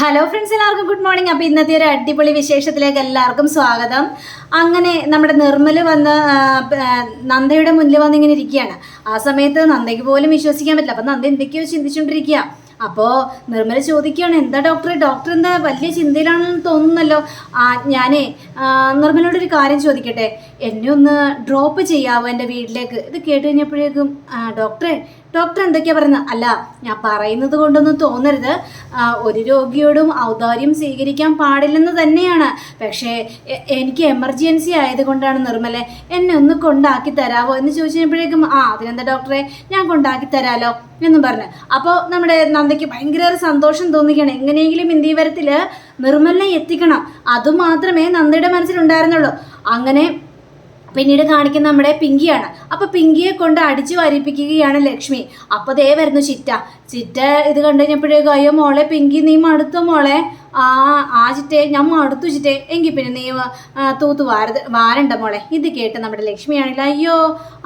Hello friends എല്ലാവർക്കും good morning അപ്പോൾ ഇന്നത്തെ ഒരു അടിപൊളി വിശേഷത്തിലേക്ക് എല്ലാവർക്കും സ്വാഗതം. അങ്ങനെ നമ്മുടെ നിർമ്മൽ വന്ന് നന്ദയുടെ മുന്നിൽ വന്ന് ഇങ്ങനെ ഇരിക്കുകയാണ്. ആ സമയത്ത് നന്ദയ്ക്ക് പോലും വിശ്വസിക്കാൻ പറ്റില്ല. അപ്പം നന്ദ എന്തൊക്കെയോ ചിന്തിച്ചുകൊണ്ടിരിക്കുക. അപ്പോൾ നിർമ്മല ചോദിക്കുകയാണ് എന്താ ഡോക്ടറെ ഡോക്ടർ എന്താ വലിയ ചിന്തയിലാണെന്ന് തോന്നുന്നല്ലോ? ആ ഞാനേ നിർമ്മലോടൊരു കാര്യം ചോദിക്കട്ടെ? എന്നെ ഒന്ന് ഡ്രോപ്പ് ചെയ്യാവോ എന്റെ വീട്ടിലേക്ക്? ഇത് കേട്ട് കഴിഞ്ഞപ്പോഴേക്കും ഡോക്ടറെ ഡോക്ടർ എന്തൊക്കെയാ പറയുന്നത്? അല്ല ഞാൻ പറയുന്നത് കൊണ്ടൊന്നും തോന്നരുത്. ഒരു രോഗിയോടും ഔദാര്യം സ്വീകരിക്കാൻ പാടില്ലെന്ന് തന്നെയാണ്. പക്ഷേ എനിക്ക് എമർജൻസി ആയതുകൊണ്ടാണ് നിർമ്മലെ എന്നെ ഒന്ന് കൊണ്ടാക്കി തരാവോ എന്ന് ചോദിച്ചപ്പോഴേക്കും ആ അതിനെന്താ ഡോക്ടറെ? ഞാൻ കൊണ്ടാക്കി തരാലോ എന്നും പറഞ്ഞു. അപ്പോൾ നമ്മുടെ നന്ദയ്ക്ക് ഭയങ്കര സന്തോഷം തോന്നിക്കുകയാണ് എങ്ങനെയെങ്കിലും ഇന്ത്യ വരത്തിൽ നിർമ്മലിനെ എത്തിക്കണം. അതുമാത്രമേ നന്ദയുടെ മനസ്സിലുണ്ടായിരുന്നുള്ളൂ. അങ്ങനെ പിന്നീട് കാണിക്കുന്ന നമ്മുടെ പിങ്കിയാണ്. അപ്പൊ പിങ്കിയെ കൊണ്ട് അടിച്ചു വരിപ്പിക്കുകയാണ് ലക്ഷ്മി. അപ്പൊ ദേ വരുന്നു ചിറ്റ. ചിറ്റ ഇത് കണ്ടു കഴിഞ്ഞപ്പോഴേ അയ്യോ മോളെ പിങ്കി നീ മടുത്തോ മോളെ. ആ ആ ചിറ്റേ ഞാൻ മടുത്തു ചിറ്റേ. എങ്കിൽ പിന്നെ നീ തൂത്ത് വാരത് വാരണ്ട മോളെ. ഇത് കേട്ട് നമ്മുടെ ലക്ഷ്മിയാണെങ്കിൽ അയ്യോ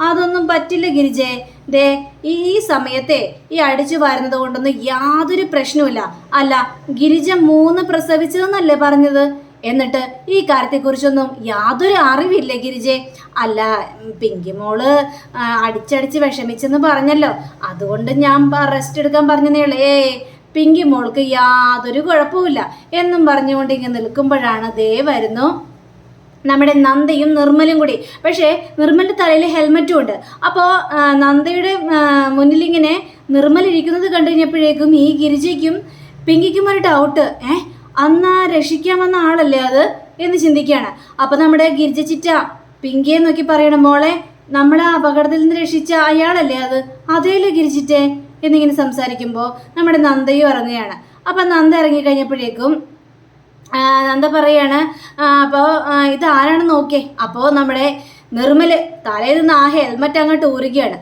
അതൊന്നും പറ്റില്ല ഗിരിജേ. ദേ ഈ ഈ സമയത്തെ ഈ അടിച്ചു വാരുന്നത് കൊണ്ടൊന്നും യാതൊരു പ്രശ്നവുമില്ല. അല്ല ഗിരിജ മൂന്ന് പ്രസവിച്ചതെന്നല്ലേ പറഞ്ഞത്? എന്നിട്ട് ഈ കാര്യത്തെക്കുറിച്ചൊന്നും യാതൊരു അറിവില്ല ഗിരിജെ. അല്ല പിങ്കി മോൾ അടിച്ചടിച്ച് വിഷമിച്ചെന്ന് പറഞ്ഞല്ലോ. അതുകൊണ്ട് ഞാൻ റെസ്റ്റ് എടുക്കാൻ പറഞ്ഞതേളേ ഏ പിങ്കി മോൾക്ക് യാതൊരു കുഴപ്പമില്ല എന്നും പറഞ്ഞുകൊണ്ട് ഇങ്ങനെ നിൽക്കുമ്പോഴാണ് ദേ വരുന്നു നമ്മുടെ നന്ദയും നിർമ്മലും കൂടി. പക്ഷേ നിർമ്മലിന്റെ തലയിൽ ഹെൽമറ്റും ഉണ്ട്. അപ്പോൾ നന്ദയുടെ മുന്നിലിങ്ങനെ നിർമ്മൽ ഇരിക്കുന്നത് കണ്ടു കഴിഞ്ഞപ്പോഴേക്കും ഈ ഗിരിജയ്ക്കും പിങ്കിക്കും ഒരു ഡൗട്ട് ഏ അന്ന് രക്ഷിക്കാൻ വന്ന ആളല്ലേ അത് എന്ന് ചിന്തിക്കുകയാണ്. അപ്പം നമ്മുടെ ഗിരിജ ചിറ്റ പിങ്കിയെ നോക്കി പറയണം മോളെ നമ്മളെ അപകടത്തിൽ നിന്ന് രക്ഷിച്ച അയാളല്ലേ അത്? അതേലോ ഗിരിച്ചിറ്റേ എന്നിങ്ങനെ സംസാരിക്കുമ്പോൾ നമ്മുടെ നന്ദയും ഇറങ്ങുകയാണ്. അപ്പം നന്ദ ഇറങ്ങി കഴിഞ്ഞപ്പോഴേക്കും നന്ദ പറയാണ് അപ്പോൾ ഇത് ആരാണെന്ന് നോക്കേ അപ്പോൾ നമ്മുടെ നിർമ്മൽ തലയിൽ നിന്ന് ആ ഹെൽമറ്റ് അങ്ങോട്ട് ഊരുകയാണ്.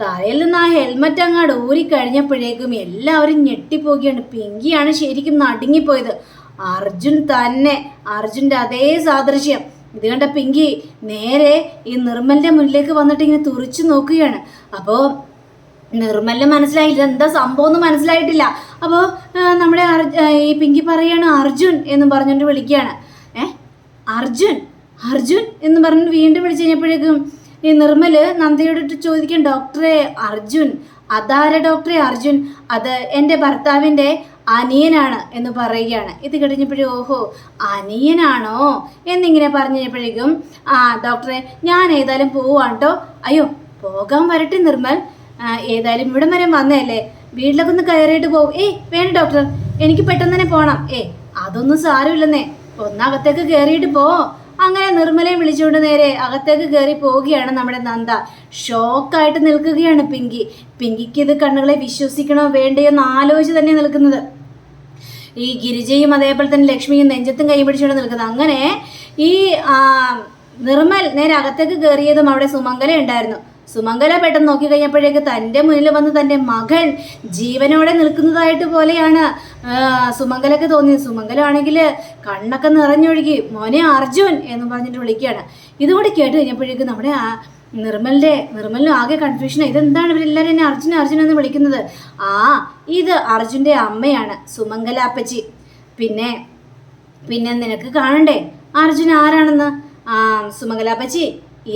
തലയിൽ നിന്ന് ആ ഹെൽമറ്റ് അങ്ങാട് ഊരി കഴിഞ്ഞപ്പോഴേക്കും എല്ലാവരും ഞെട്ടിപ്പോകിയാണ് പിങ്കിയാണ് ശരിക്കും നടുങ്ങിപ്പോയത്. അർജുൻ തന്നെ അർജുന്റെ അതേ സാദൃശ്യം. ഇത് കണ്ട പിങ്കി നേരെ ഈ നിർമ്മലിന്റെ മുന്നിലേക്ക് വന്നിട്ട് ഇങ്ങനെ തുറിച്ചു നോക്കുകയാണ്. അപ്പോൾ നിർമ്മലിന് മനസ്സിലായില്ല എന്താ സംഭവം ഒന്നും മനസ്സിലായിട്ടില്ല. അപ്പോൾ നമ്മുടെ ഈ പിങ്കി പറയാണ് അർജുൻ എന്ന് പറഞ്ഞുകൊണ്ട് വിളിക്കുകയാണ്. ഏ? അർജുൻ അർജുൻ എന്ന് പറഞ്ഞിട്ട് വീണ്ടും വിളിച്ചു കഴിഞ്ഞപ്പോഴേക്കും ഈ നിർമ്മൽ നന്ദയോട് ചോദിക്കും ഡോക്ടറെ അർജുൻ അതാര ഡോക്ടറെ അർജുൻ? അത് എന്റെ ഭർത്താവിന്റെ അനിയനാണ് എന്ന് പറയുകയാണ്. ഇത് കഴിഞ്ഞപ്പോഴും ഓഹോ അനിയനാണോ? എന്നിങ്ങനെ പറഞ്ഞപ്പോഴേക്കും ആ ഡോക്ടറെ ഞാൻ ഏതായാലും പോവാണ് അയ്യോ പോകാൻ വരട്ടെ നിർമ്മൽ. ഏതായാലും ഇവിടം വരെ വന്നതല്ലേ. വീട്ടിലൊക്കെ ഒന്ന് കയറിയിട്ട് പോകും ഏയ് വേണ്ട ഡോക്ടർ എനിക്ക് പെട്ടെന്ന് തന്നെ പോകണം ഏ അതൊന്നും സാരമില്ലെന്നേ. ഒന്നകത്തേക്ക് കയറിയിട്ട് പോ. അങ്ങനെ നിർമ്മലയും വിളിച്ചുകൊണ്ട് നേരെ അകത്തേക്ക് കയറി പോവുകയാണ് നമ്മുടെ നന്ദ. ഷോക്കായിട്ട് നിൽക്കുകയാണ് പിങ്കി. പിങ്കിക്ക് ഇത് കണ്ണുകളെ വിശ്വസിക്കണോ വേണ്ടയോ എന്ന് ആലോചിച്ച് തന്നെ നിൽക്കുന്നത്. ഈ ഗിരിജയും അതേപോലെ തന്നെ ലക്ഷ്മിയും നെഞ്ചത്തും കൈ പിടിച്ചുകൊണ്ട് നിൽക്കുന്നത്. അങ്ങനെ ഈ നിർമ്മൽ നേരെ അകത്തേക്ക് കയറിയതും അവിടെ സുമംഗല ഉണ്ടായിരുന്നു. സുമംഗല പെട്ടെന്ന് നോക്കി കഴിഞ്ഞപ്പോഴേക്ക് തന്റെ മുന്നിൽ വന്ന് തന്റെ മകൻ ജീവനോടെ നിൽക്കുന്നതായിട്ട് പോലെയാണ് സുമംഗലൊക്കെ തോന്നിയത്. സുമംഗലാണെങ്കിൽ കണ്ണൊക്കെ നിറഞ്ഞൊഴുകി മോനെ അർജുൻ എന്ന് പറഞ്ഞിട്ട് വിളിക്കുകയാണ്. ഇതുകൂടി കേട്ട് കഴിഞ്ഞപ്പോഴേക്കും നമ്മുടെ നിർമ്മലിന്റെ നിർമ്മലിനും ആകെ കൺഫ്യൂഷൻ ഇതെന്താണ്? ഇവരെല്ലാവരും എന്നെ അർജുൻ അർജുൻ എന്ന് വിളിക്കുന്നത്. ആ ഇത് അർജുന്റെ അമ്മയാണ് സുമംഗല അപ്പച്ചി. പിന്നെ പിന്നെ നിനക്ക് കാണണ്ടേ? അർജുൻ ആരാണെന്ന്? ആ സുമംഗലാപ്പച്ചി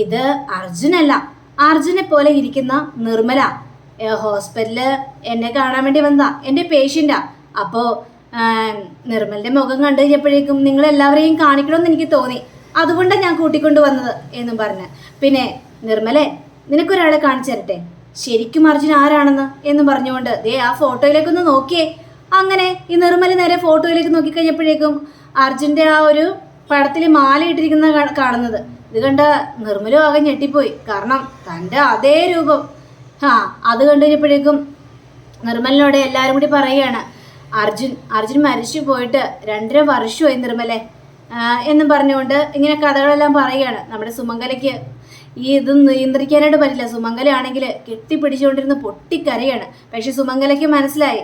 ഇത് അർജുനല്ല. അർജുനെ പോലെ ഇരിക്കുന്ന നിർമ്മല ഏ, ഹോസ്പിറ്റലിൽ എന്നെ കാണാൻ വേണ്ടി വന്നതാ എന്റെ പേഷ്യന്റാ അപ്പോൾ നിർമ്മലിന്റെ മുഖം കണ്ടു കഴിഞ്ഞപ്പോഴേക്കും എല്ലാവരെയും കാണിക്കണമെന്ന് എനിക്ക് തോന്നി. അതുകൊണ്ടാണ് ഞാൻ കൂട്ടിക്കൊണ്ട് വന്നത് എന്നും പറഞ്ഞ്. പിന്നെ നിർമ്മലെ നിനക്കൊരാളെ കാണിച്ചു തരട്ടെ? ശരിക്കും അർജുൻ ആരാണെന്ന് എന്ന് പറഞ്ഞുകൊണ്ട് ദേ ആ ഫോട്ടോയിലേക്കൊന്ന് നോക്കിയേ. അങ്ങനെ ഈ നിർമ്മല നേരെ ഫോട്ടോയിലേക്ക് നോക്കിക്കഴിഞ്ഞപ്പോഴേക്കും അർജുന്റെ ആ ഒരു പടത്തിൽ മാല ഇട്ടിരിക്കുന്ന കാണുന്നത്. ഇത് കണ്ട ആകെ ഞെട്ടിപ്പോയി. കാരണം തന്റെ അതേ രൂപം. ആ അത് കണ്ടിരിപ്പോഴേക്കും നിർമ്മലിനോട് എല്ലാവരും കൂടി പറയുകയാണ് അർജുൻ അർജുൻ മരിച്ചു പോയിട്ട് രണ്ടര വർഷമായി നിർമ്മലെ. എന്നും പറഞ്ഞുകൊണ്ട് ഇങ്ങനെ കഥകളെല്ലാം പറയുകയാണ്. നമ്മുടെ സുമംഗലയ്ക്ക് ഈ ഇത് നിയന്ത്രിക്കാനായിട്ട് പറ്റില്ല. സുമംഗല ആണെങ്കിൽ കെട്ടിപ്പിടിച്ചുകൊണ്ടിരുന്ന് പൊട്ടിക്കരയാണ്. പക്ഷെ സുമംഗലയ്ക്ക് മനസ്സിലായി.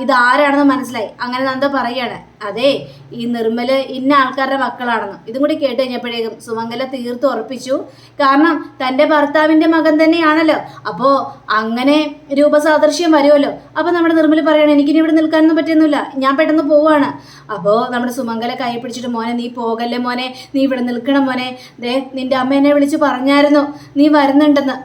ഇത് ആരാണെന്ന് മനസ്സിലായി. അങ്ങനെ നന്ദ പറയാണ് അതെ ഈ നിർമ്മൽ ഇന്ന ആൾക്കാരുടെ മക്കളാണെന്ന്. ഇതും കൂടി കേട്ട് കഴിഞ്ഞപ്പോഴേക്കും സുമംഗല തീർത്ത് ഉറപ്പിച്ചു. കാരണം തന്റെ ഭർത്താവിന്റെ മകൻ തന്നെയാണല്ലോ. അപ്പോൾ അങ്ങനെ രൂപസാദൃശ്യം വരുമല്ലോ. അപ്പോൾ നമ്മുടെ നിർമ്മൽ പറയണം എനിക്കിനി ഇവിടെ നിൽക്കാനൊന്നും പറ്റുന്നില്ല. ഞാൻ പെട്ടെന്ന് പോവാണ്. അപ്പോൾ നമ്മുടെ സുമംഗല കൈ പിടിച്ചിട്ട് മോനെ നീ പോകല്ലേ മോനെ? നീ ഇവിടെ നിൽക്കണം മോനെ. ദേ നിന്റെ അമ്മ എന്നെ വിളിച്ച് പറഞ്ഞായിരുന്നു. നീ വരുന്നുണ്ടെന്ന്.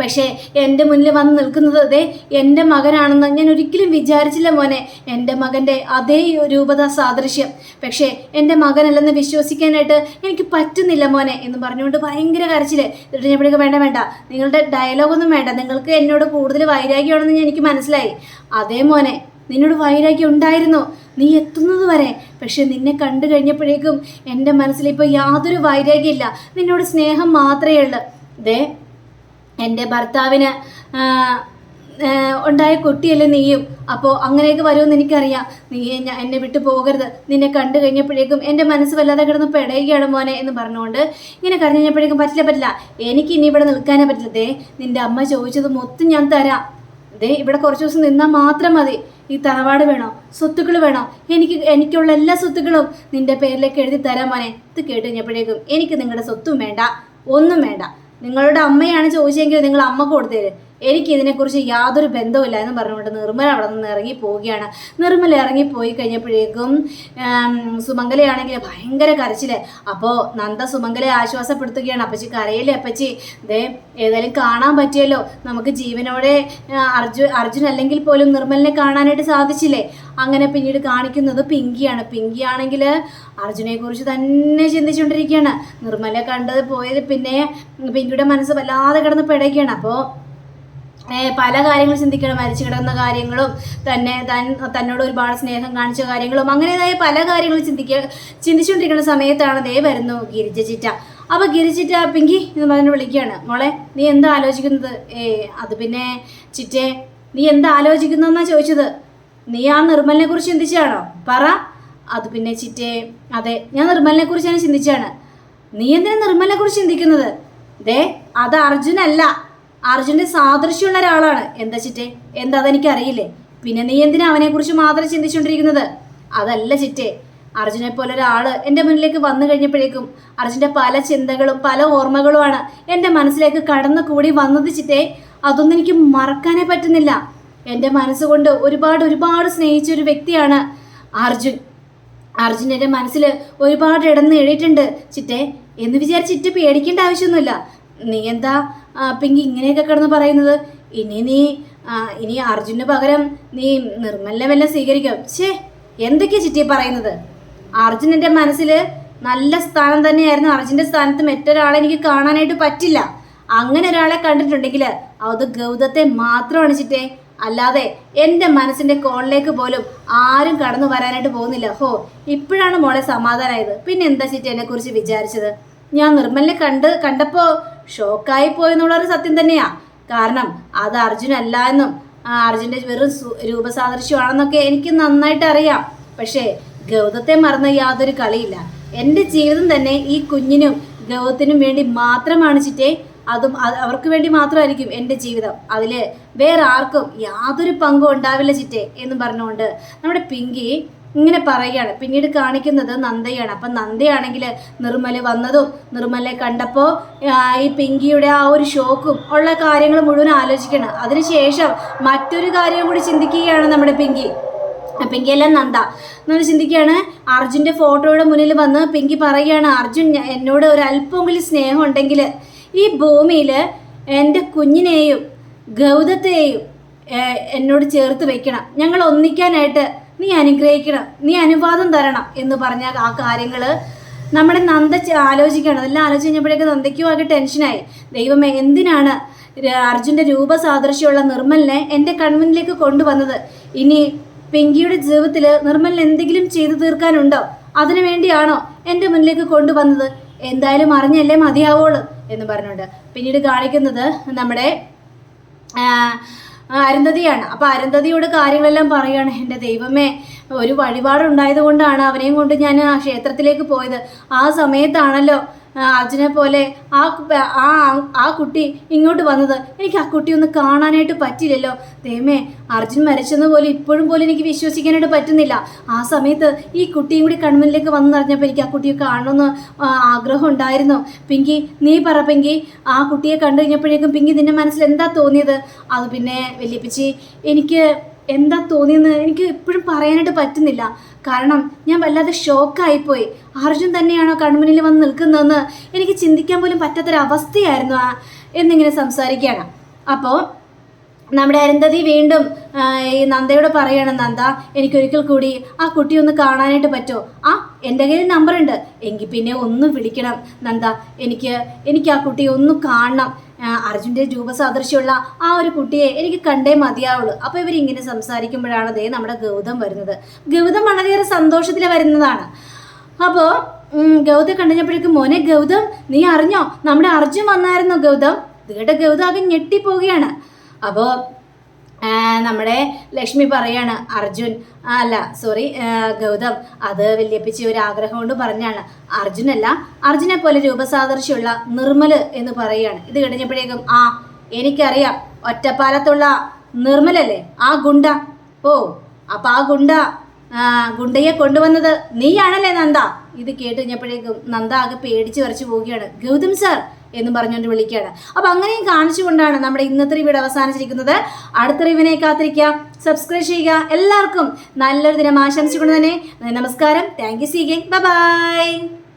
പക്ഷേ എന്റെ മുന്നിൽ വന്ന് നിൽക്കുന്നത് ദേ എന്റെ മകനാണെന്ന് ഞാൻ ഒരിക്കലും വിചാരിച്ചില്ല മോനെ. എന്റെ മകന്റെ അതേ രൂപത സാദൃശ്യം. പക്ഷേ എന്റെ മകനല്ലെന്ന് വിശ്വസിക്കാനായിട്ട് എനിക്ക് പറ്റുന്നില്ല മോനെ എന്ന് പറഞ്ഞുകൊണ്ട് ഭയങ്കര കരച്ചിൽ. എന്നിട്ട് ഞാൻ ഇവിടെ വേണ്ട വേണ്ട. നിങ്ങളുടെ ഡയലോഗൊന്നും വേണ്ട. നിങ്ങൾക്ക് എന്നോട് കൂടുതൽ വൈരാഗ്യമാണെന്ന് ഞാൻ എനിക്ക് മനസ്സിലായി. അതേ മോനെ നിന്നോട് വൈരാഗ്യം ഉണ്ടായിരുന്നു. നീ എത്തുന്നത് വരെ. പക്ഷെ നിന്നെ കണ്ടു കഴിഞ്ഞപ്പോഴേക്കും എന്റെ മനസ്സിൽ ഇപ്പോൾ യാതൊരു വൈരാഗ്യമില്ല നിന്നോട് സ്നേഹം മാത്രമേ ഉള്ളൂ. ദേ എന്റെ ഭർത്താവിന് ഉണ്ടായ കുട്ടിയല്ലേ നീയും? അപ്പോൾ അങ്ങനെയൊക്കെ വരുമെന്ന് എനിക്കറിയാം. നീ എന്നെ- വിട്ടു പോകരുത്. നിന്നെ കണ്ടു കഴിഞ്ഞപ്പോഴേക്കും എന്റെ മനസ്സ് വല്ലാതെ കിടന്ന് പെടയുകയാണ് മോനെ എന്ന് പറഞ്ഞുകൊണ്ട് ഇങ്ങനെ കരഞ്ഞു കഴിഞ്ഞപ്പോഴേക്കും പറ്റില്ല പറ്റില്ല. എനിക്ക് ഇനി ഇവിടെ നിൽക്കാനേ പറ്റില്ല. ദേ നിന്റെ അമ്മ ചോദിച്ചത് മൊത്തം ഞാൻ തരാം. ദേ ഇവിടെ കുറച്ച് ദിവസം നിന്നാൽ മാത്രം മതി. ഈ തറവാട് വേണോ? സ്വത്തുക്കൾ വേണോ? എനിക്ക് എനിക്കുള്ള എല്ലാ സ്വത്തുക്കളും നിന്റെ പേരിലേക്ക് എഴുതി തരാം മോനെ. ഇത് കേട്ട് കഴിഞ്ഞപ്പോഴേക്കും എനിക്ക് നിങ്ങളുടെ സ്വത്തും വേണ്ട ഒന്നും വേണ്ട. നിങ്ങളുടെ അമ്മയാണ് ചോദിച്ചെങ്കിൽ നിങ്ങൾ അമ്മ കൊടുത്തേര്. എനിക്ക് ഇതിനെക്കുറിച്ച് യാതൊരു ബന്ധവുമില്ല എന്ന് പറഞ്ഞുകൊണ്ട് നിർമ്മല അവിടെ നിന്ന് ഇറങ്ങി പോവുകയാണ്. നിർമ്മല ഇറങ്ങി പോയി കഴിഞ്ഞപ്പോഴേക്കും സുമംഗലയാണെങ്കിൽ ഭയങ്കര കരച്ചിൽ. അപ്പോൾ നന്ദ സുമംഗലയെ ആശ്വാസപ്പെടുത്തുകയാണ്. അപ്പച്ചി കരയില്ലേ അപ്പച്ചി? ദേ ഏതായാലും കാണാൻ പറ്റിയല്ലോ. നമുക്ക് ജീവനോടെ അർജു അർജുൻ അല്ലെങ്കിൽ പോലും നിർമ്മലിനെ കാണാനായിട്ട് സാധിച്ചില്ലേ? അങ്ങനെ പിന്നീട് കാണിക്കുന്നത് പിങ്കിയാണ്. പിങ്കിയാണെങ്കിൽ അർജുനെ കുറിച്ച് തന്നെ ചിന്തിച്ചുകൊണ്ടിരിക്കുകയാണ്. നിർമ്മല കണ്ടത് പോയത് പിന്നെ പിങ്കിയുടെ മനസ്സ് വല്ലാതെ കിടന്ന് പിടയ്ക്കുകയാണ് അപ്പോൾ പല കാര്യങ്ങളും ചിന്തിക്കണം മരിച്ചു കിടന്ന കാര്യങ്ങളും തന്നെ തൻ തന്നോട് ഒരുപാട് സ്നേഹം കാണിച്ച കാര്യങ്ങളും അങ്ങനെതായ പല കാര്യങ്ങളും ചിന്തിക്ക ചിന്തിച്ചുകൊണ്ടിരിക്കുന്ന സമയത്താണ് ദേ വരുന്നു ഗിരിജ ചിറ്റ അപ്പോൾ ഗിരിച്ചിറ്റ പിങ്കി എന്ന് പറഞ്ഞു വിളിക്കുകയാണ്. മോളെ നീ എന്താ ആലോചിക്കുന്നത്? ഏ അത് പിന്നെ ചിറ്റേ നീ എന്താ ആലോചിക്കുന്നതെന്നാ ചോദിച്ചത്? നീ ആ നിർമ്മലിനെ കുറിച്ച് ചിന്തിച്ചാണോ പറ. അത് പിന്നെ ചിറ്റേ അതെ ഞാൻ നിർമ്മലിനെ കുറിച്ചാണ് ചിന്തിച്ചാണ് നീ എന്തിനാ നിർമ്മലിനെ കുറിച്ച് ചിന്തിക്കുന്നത്? ദേ അത് അർജുനല്ല. അർജുന്റെ സാദൃശ്യമുള്ള ഒരാളാണ്. എന്താ ചിറ്റേ? എന്താ അതെനിക്ക് അറിയില്ലേ പിന്നെ നീ എന്തിനാ അവനെ കുറിച്ച് മാത്രം ചിന്തിച്ചുകൊണ്ടിരിക്കുന്നത്? അതല്ല ചിറ്റേ. അർജുനെ പോലെ ഒരാൾ എന്റെ മുന്നിലേക്ക് വന്നു കഴിഞ്ഞപ്പോഴേക്കും അർജുന്റെ പല ചിന്തകളും പല ഓർമ്മകളുമാണ് എന്റെ മനസ്സിലേക്ക് കടന്നു കൂടി വന്നത് ചിറ്റേ. അതൊന്നും എനിക്ക് മറക്കാനേ പറ്റുന്നില്ല. എന്റെ മനസ്സുകൊണ്ട് ഒരുപാട് ഒരുപാട് സ്നേഹിച്ച ഒരു വ്യക്തിയാണ് അർജുൻ. അർജുൻ എന്റെ മനസ്സിൽ ഒരുപാട് ഇടന്ന് എഴുതിയിട്ടുണ്ട് ചിറ്റേ. എന്ന് വിചാരിച്ചിട്ട് പേടിക്കേണ്ട ആവശ്യമൊന്നുമില്ല. നീ എന്താ പിങ്കി ഇങ്ങനെയൊക്കെ കിടന്ന് പറയുന്നത് ഇനി നീ ഇനി അർജുന് പകരം നീ നിർമ്മലിനെ വല്ല സ്വീകരിക്കാം. ഛേ എന്തൊക്കെയാ ചിറ്റി പറയുന്നത്? അർജുനന്റെ മനസ്സിൽ നല്ല സ്ഥാനം തന്നെയായിരുന്നു അർജുന്റെ സ്ഥാനത്ത് മറ്റൊരാളെ എനിക്ക് കാണാനായിട്ട് പറ്റില്ല. അങ്ങനെ ഒരാളെ കണ്ടിട്ടുണ്ടെങ്കിൽ അത് ഗൗതത്തെ മാത്രമാണ് ചിറ്റേ. അല്ലാതെ എന്റെ മനസ്സിന്റെ കോണിലേക്ക് പോലും ആരും കടന്നു വരാനായിട്ട് പോകുന്നില്ല. ഹോ ഇപ്പോഴാണ് മോളെ സമാധാനമായത് പിന്നെ എന്താ ചിറ്റി എന്നെ കുറിച്ച് വിചാരിച്ചത്? ഞാൻ നിർമ്മലിനെ കണ്ട് കണ്ടപ്പോൾ ഷോക്കായി പോയെന്നുള്ളൊരു സത്യം തന്നെയാ. കാരണം അത് അർജുൻ അല്ല എന്നും അർജുന്റെ വെറും രൂപസാദൃശ്യമാണെന്നൊക്കെ എനിക്ക് നന്നായിട്ട് അറിയാം. പക്ഷേ ഗൗതത്തെ മറന്ന യാതൊരു കളിയില്ല. എന്റെ ജീവിതം തന്നെ ഈ കുഞ്ഞിനും ഗൗതത്തിനും വേണ്ടി മാത്രമാണ് ചിറ്റേ അതും അവർക്ക് വേണ്ടി മാത്രമായിരിക്കും എന്റെ ജീവിതം. അതിൽ വേറെ ആർക്കും യാതൊരു പങ്കും ഉണ്ടാവില്ല ചിറ്റേ എന്ന് പറഞ്ഞുകൊണ്ട് നമ്മുടെ പിങ്കി ഇങ്ങനെ പറയുകയാണ്. പിന്നീട് കാണിക്കുന്നത് നന്ദയാണ്. അപ്പം നന്ദയാണെങ്കിൽ നിർമ്മല വന്നതും നിർമ്മലെ കണ്ടപ്പോൾ ഈ പിങ്കിയുടെ ആ ഒരു ഷോക്കും ഉള്ള കാര്യങ്ങൾ മുഴുവൻ ആലോചിക്കണം അതിനുശേഷം മറ്റൊരു കാര്യം കൂടി ചിന്തിക്കുകയാണ് നമ്മുടെ പിങ്കി. പിങ്കിയല്ല നന്ദ. എന്ന് ചിന്തിക്കുകയാണ് അർജുന്റെ ഫോട്ടോയുടെ മുന്നിൽ വന്ന് പിങ്കി പറയുകയാണ് അർജുൻ എന്നോട് ഒരു അല്പമെങ്കിലും സ്നേഹം ഉണ്ടെങ്കിൽ ഈ ഭൂമിയിൽ എന്റെ കുഞ്ഞിനെയും ഗൗതത്തെയും എന്നോട് ചേർത്ത് വെക്കണം. ഞങ്ങൾ ഒന്നിക്കാനായിട്ട് നീ അനുഗ്രഹിക്കണം നീ അനുവാദം തരണം എന്ന് പറഞ്ഞാൽ ആ കാര്യങ്ങൾ നമ്മുടെ നന്ദ ആലോചിക്കണം. അതെല്ലാം ആലോചിച്ച് കഴിഞ്ഞപ്പോഴേക്ക് നന്ദയ്ക്കും ആകെ ടെൻഷനായി. ദൈവമേ എന്തിനാണ് അർജുന്റെ രൂപസാദൃശ്യമുള്ള നിർമ്മലിനെ എന്റെ കൺമുന്നിലേക്ക് കൊണ്ടുവന്നത്? ഇനി പിങ്കിയുടെ ജീവിതത്തിൽ നിർമ്മലിന് എന്തെങ്കിലും ചെയ്തു തീർക്കാനുണ്ടോ? അതിനു വേണ്ടിയാണോ എന്റെ മുന്നിലേക്ക് കൊണ്ടുവന്നത്? എന്തായാലും അറിഞ്ഞല്ലേ മതിയാവുള്ളൂ എന്ന് പറഞ്ഞുകൊണ്ട് പിന്നീട് കാണിക്കുന്നത് നമ്മുടെ അരുന്ധതിയാണ്. അപ്പോൾ അരുന്ധതിയോട് കാര്യങ്ങളെല്ലാം പറയുകയാണ് എന്റെ ദൈവമേ ഒരു വഴിപാടുണ്ടായത് കൊണ്ടാണ് അവനെയും കൊണ്ട് ഞാൻ ആ ക്ഷേത്രത്തിലേക്ക് പോയത്. ആ സമയത്താണല്ലോ അർജുനെ പോലെ ആ ആ ആ കുട്ടി ഇങ്ങോട്ട് വന്നത് എനിക്ക് ആ കുട്ടി ഒന്ന് കാണാനായിട്ട് പറ്റില്ലല്ലോ ദൈവമേ അർജുൻ മരിച്ചെന്ന് പോലെ ഇപ്പോഴും പോലും എനിക്ക് വിശ്വസിക്കാനായിട്ട് പറ്റുന്നില്ല. ആ സമയത്ത് ഈ കുട്ടിയും കൂടി കൺമുന്നിലേക്ക് വന്നറിഞ്ഞപ്പോൾ എനിക്ക് ആ കുട്ടിയെ കാണണമെന്ന് ആഗ്രഹം ഉണ്ടായിരുന്നു. പിങ്കി നീ പറ പിങ്കി. ആ കുട്ടിയെ കണ്ടു കഴിഞ്ഞപ്പോഴേക്കും പിങ്കി നിന്റെ മനസ്സിൽ എന്താ തോന്നിയത്? അത് പിന്നെ വലിയപ്പിച്ചി എനിക്ക് എന്താ തോന്നിയെന്ന് എനിക്ക് എപ്പോഴും പറയാനായിട്ട് പറ്റുന്നില്ല. കാരണം ഞാൻ വല്ലാതെ ഷോക്കായിപ്പോയി. അർജുൻ തന്നെയാണോ കൺമുന്നിൽ വന്ന് നിൽക്കുന്നതെന്ന് എനിക്ക് ചിന്തിക്കാൻ പോലും പറ്റാത്തൊരവസ്ഥയായിരുന്നു ആ എന്നിങ്ങനെ സംസാരിക്കുകയാണ്. അപ്പോൾ നമ്മുടെ അരുന്ധതി വീണ്ടും ഈ നന്ദയോട് പറയാണ് നന്ദ എനിക്കൊരിക്കൽ കൂടി ആ കുട്ടി ഒന്ന് കാണാനായിട്ട് പറ്റുമോ ആ എന്റെ കയ്യിൽ നമ്പറുണ്ട് എങ്കിൽ പിന്നെ ഒന്ന് വിളിക്കണം. നന്ദ എനിക്ക് എനിക്ക് ആ കുട്ടിയെ ഒന്ന് കാണണം. അർജുന്റെ രൂപസാദൃശ്യമുള്ള ആ ഒരു കുട്ടിയെ എനിക്ക് കണ്ടേ മതിയാവുള്ളൂ. അപ്പോൾ ഇവരിങ്ങനെ സംസാരിക്കുമ്പോഴാണ് ദേ നമ്മുടെ ഗൗതം വരുന്നത്. ഗൗതം വളരെയേറെ സന്തോഷത്തിൽ വരുന്നതാണ്. അപ്പോൾ ഗൗതം കണ്ടുകഴിഞ്ഞപ്പോഴേക്കും മോനെ ഗൗതം നീ അറിഞ്ഞോ? നമ്മുടെ അർജുൻ വന്നായിരുന്നോ ഗൗതം? ഇതുകേട്ട ഗൗതം ആകെ ഞെട്ടിപ്പോവുകയാണ്. അപ്പോൾ നമ്മുടെ ലക്ഷ്മി പറയാണ് അർജുൻ അല്ല സോറി ഗൗതം അത് വല്യപ്പിച്ച് ഒരു ആഗ്രഹം കൊണ്ട് പറഞ്ഞാണ്. അർജുനല്ല അർജുനെ പോലെ രൂപസാദൃശ്യമുള്ള നിർമ്മൽ എന്ന് പറയുകയാണ്. ഇത് കഴിഞ്ഞപ്പോഴേക്കും ആ എനിക്കറിയാം ഒറ്റപ്പാലത്തുള്ള നിർമ്മലല്ലേ? ആ ഗുണ്ട ഓ അപ്പൊ ആ ഗുണ്ട ഗുണ്ടയെ കൊണ്ടുവന്നത് നീയാണല്ലേ നന്ദ? ഇത് കേട്ട് കഴിഞ്ഞപ്പോഴേക്കും നന്ദ ആകെ പേടിച്ച് വരച്ച് പോവുകയാണ്. ഗൗതം സർ എന്ന് പറഞ്ഞുകൊണ്ട് വിളിക്കുകയാണ്. അപ്പൊ അങ്ങനെയും കാണിച്ചുകൊണ്ടാണ് നമ്മുടെ ഇന്നത്തെ റിവ്യൂടെ അവസാനിച്ചിരിക്കുന്നത്. അടുത്ത റിവിനെ കാത്തിരിക്കുക സബ്സ്ക്രൈബ് ചെയ്യുക. എല്ലാവർക്കും നല്ലൊരു ദിനം ആശംസിച്ചുകൊണ്ട് തന്നെ നമസ്കാരം. താങ്ക് യു സി ഗെ ബൈ